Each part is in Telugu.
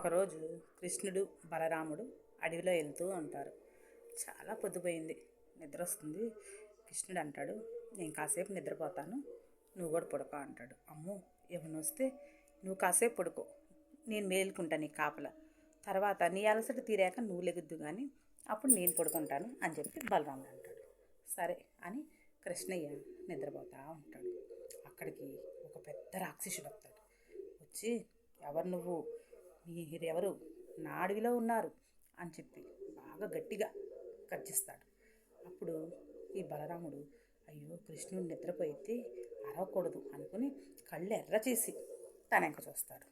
ఒకరోజు కృష్ణుడు బలరాముడు అడవిలో వెళ్తూ ఉంటారు. చాలా పొద్దుపోయింది. నిద్ర వస్తుంది కృష్ణుడు అంటాడు నేను కాసేపు నిద్రపోతాను నువ్వు కూడా పడుకో అంటాడు. అమ్మో! ఏమైనా వస్తే నువ్వు కాసేపు పడుకో నేను మేలుకుంటాను నీ కాపల. తర్వాత నీ అలసట తీరాక నువ్వు లెగుద్దు కానీ అప్పుడు నేను పడుకుంటాను అని చెప్పి బలరాముడు అంటాడు. సరే అని కృష్ణయ్య నిద్రపోతా ఉంటాడు. అక్కడికి ఒక పెద్ద రాక్షసుడు వస్తాడు. వచ్చి ఎవరు నువ్వు? మీరెవరు నా అడవిలో ఉన్నారు అని చెప్పి బాగా గట్టిగా గర్జిస్తాడు అప్పుడు ఈ బలరాముడు అయ్యో కృష్ణుడు నిద్రపోయితే అరవకూడదు అనుకుని కళ్ళు ఎర్ర చేసి తన వెనక చూస్తాడు.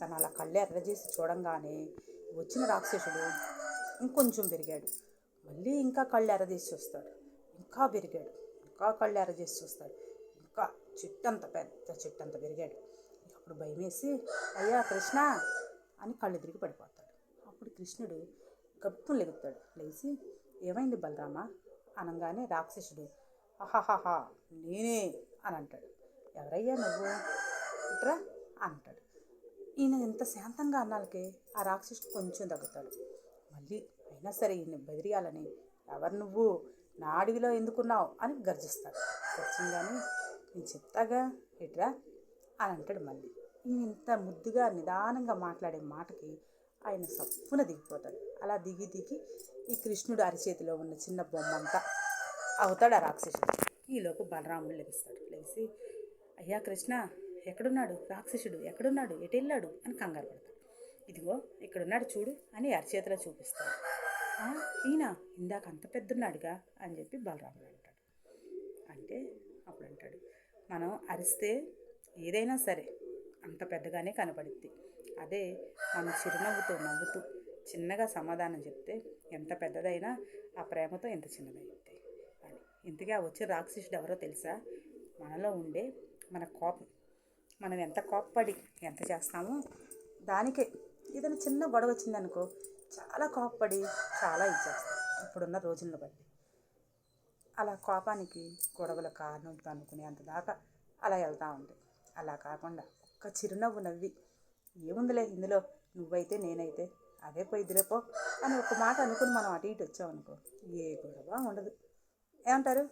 తను అలా కళ్ళు ఎర్ర చేసి చూడంగానే వచ్చిన రాక్షసుడు ఇంకొంచెం పెరిగాడు మళ్ళీ ఇంకా కళ్ళు ఎర్ర చేసి చూస్తాడు. ఇంకా పెరిగాడు ఇంకా కళ్ళు ఎర్ర చేసి చూస్తాడు. ఇంకా చిట్టంత పెద్ద చిట్టంత పెరిగాడు అప్పుడు భయమేసి అయ్యా కృష్ణ అని కళ్ళు తిరిగి పడిపోతాడు. అప్పుడు కృష్ణుడు గప్పును లెగుతాడు లేచి ఏమైంది బలరామా? అనగానే రాక్షసుడు అహాహాహా నేనే అని అంటాడు. ఎవరయ్యా నువ్వు? ఇట్రా అంటాడు. ఈయన ఎంత శాంతంగా అన్నాళ్ళకి ఆ రాక్షసుడు కొంచెం తగ్గుతాడు. మళ్ళీ అయినా సరే ఈయన బెదిరియాలని ఎవరు నువ్వు? నా అడవిలో ఎందుకున్నావు? అని గర్జిస్తాడు. గర్జంగానే నేను చెప్తాగా? ఇట్రా? అని అంటాడు మళ్ళీ. ఇంత ముద్దుగా నిదానంగా మాట్లాడే మాటకి ఆయన సప్పున దిగిపోతాడు. అలా దిగి దిగి ఈ కృష్ణుడు అరిచేతిలో ఉన్న చిన్న బొమ్మంతా అవుతాడు ఆ రాక్షసుడు ఈలోపు బలరాముడు లెగిస్తాడు లేచి అయ్యా కృష్ణ ఎక్కడున్నాడు? రాక్షసుడు ఎక్కడున్నాడు? ఎటు వెళ్ళాడు? అని కంగారు పడతాడు. ఇదిగో ఇక్కడున్నాడు చూడు అని అరిచేతిలో చూపిస్తాడు. ఈయన? ఇందాక అంత పెద్దన్నాడుగా అని చెప్పి బలరాముడు అంటాడు. అంటే అప్పుడు అంటాడు మనం అరిస్తే ఏదైనా సరే అంత పెద్దగానే కనపడుద్ది. అదే మనం చిరునవ్వుతో నవ్వుతూ చిన్నగా సమాధానం చెప్తే ఎంత పెద్దదైనా ఆ ప్రేమతో ఎంత చిన్నదైద్ది అని. ఇంతగా వచ్చే రాక్షసుడు ఎవరో తెలుసా? మనలో ఉండే మన కోపం. మనం ఎంత కోప్పడి ఎంత చేస్తామో దానికే. ఏదైనా చిన్న గొడవ వచ్చిందనుకో చాలా కోప్పడి చాలా ఇచ్చేస్తాం ఇప్పుడున్న రోజులను బట్టి. అలా కోపానికి గొడవల కారణం అనుకునే అంత దాకా అలా వెళ్తూ ఉంటాయి అలా కాకుండా ఒక్క చిరునవ్వు నవ్వి ఏముందిలే ఇందులో? నువ్వైతే నేనైతే అదే పోయి ఇదిలేపో అని ఒక మాట అనుకుని మనం అటు ఇటు వచ్చామనుకో ఏ గొడవ ఉండదు. ఏమంటారు?